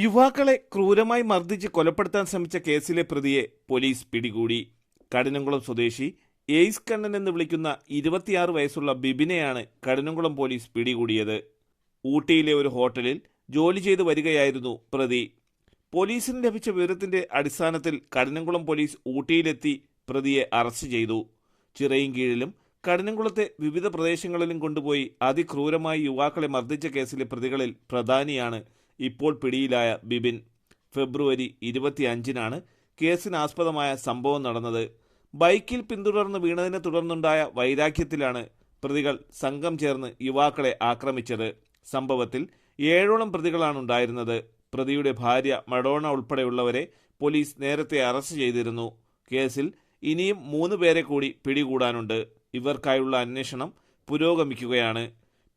യുവാക്കളെ ക്രൂരമായി മർദ്ദിച്ച് കൊലപ്പെടുത്താൻ ശ്രമിച്ച കേസിലെ പ്രതിയെ പോലീസ് പിടികൂടി. കഠിനംകുളം സ്വദേശി എയ്സ് കണ്ണൻ എന്ന് വിളിക്കുന്ന ഇരുപത്തിയാറ് വയസ്സുള്ള ബിബിനെയാണ് കഠിനംകുളം പോലീസ് പിടികൂടിയത്. ഊട്ടിയിലെ ഒരു ഹോട്ടലിൽ ജോലി ചെയ്തു വരികയായിരുന്നു പ്രതി. പോലീസിന് ലഭിച്ച വിവരത്തിന്റെ അടിസ്ഥാനത്തിൽ കഠിനംകുളം പോലീസ് ഊട്ടിയിലെത്തി പ്രതിയെ അറസ്റ്റ് ചെയ്തു. ചിറയും കീഴിലും കഠിനംകുളത്തെ വിവിധ പ്രദേശങ്ങളിലും കൊണ്ടുപോയി അതിക്രൂരമായി യുവാക്കളെ മർദ്ദിച്ച കേസിലെ പ്രതികളിൽ പ്രധാനിയാണ് ഇപ്പോൾ പിടിയിലായ ബിബിൻ ഫെബ്രുവരി ഇരുപത്തിയഞ്ചിനാണ് കേസിനാസ്പദമായ സംഭവം നടന്നത്. ബൈക്കിൽ പിന്തുടർന്ന് വീണതിനെ തുടർന്നുണ്ടായ വൈരാഗ്യത്തിലാണ് പ്രതികൾ സംഘം ചേർന്ന് യുവാക്കളെ ആക്രമിച്ചത്. സംഭവത്തിൽ ഏഴോളം പ്രതികളാണ് ഉണ്ടായിരുന്നത്. പ്രതിയുടെ ഭാര്യ മഡോണ ഉൾപ്പെടെയുള്ളവരെ പോലീസ് നേരത്തെ അറസ്റ്റ് ചെയ്തിരുന്നു. കേസിൽ ഇനിയും മൂന്ന് പേരെ കൂടി പിടികൂടാനുണ്ട്. ഇവർക്കായുള്ള അന്വേഷണം പുരോഗമിക്കുകയാണ്.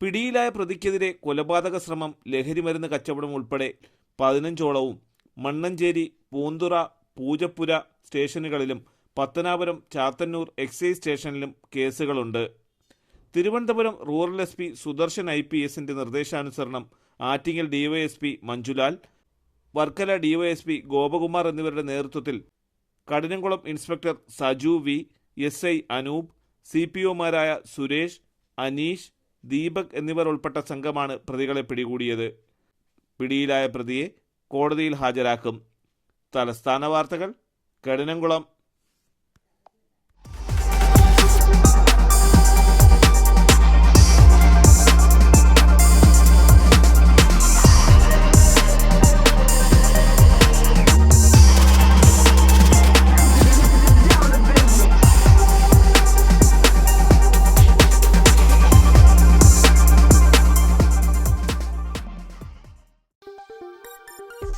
പിടിയിലായ പ്രതിക്കെതിരെ കൊലപാതക ശ്രമം ലഹരിമരുന്ന് കച്ചവടം ഉൾപ്പെടെ പതിനഞ്ചോളവും മണ്ണഞ്ചേരി പൂന്തുറ പൂജപ്പുര സ്റ്റേഷനുകളിലും പത്തനാപുരം ചാത്തന്നൂർ എക്സൈസ് സ്റ്റേഷനിലും കേസുകളുണ്ട്. Thiruvananthapuram rural S P Sudarshan I P എസിന്റെ നിർദ്ദേശാനുസരണം ആറ്റിങ്ങൽ ഡിവൈഎസ്പി മഞ്ജുലാൽ വർക്കല ഡിവൈഎസ്പി ഗോപകുമാർ എന്നിവരുടെ നേതൃത്വത്തിൽ Kadinamkulam inspector Saju V S I Anoop C P ഒമാരായ Suresh Aneesh Deepak എന്നിവർ ഉൾപ്പെട്ട സംഘമാണ് പ്രതികളെ പിടികൂടിയത്. പിടിയിലായ പ്രതിയെ കോടതിയിൽ ഹാജരാക്കും. തലസ്ഥാന വാർത്തകൾ കഠിനംകുളം.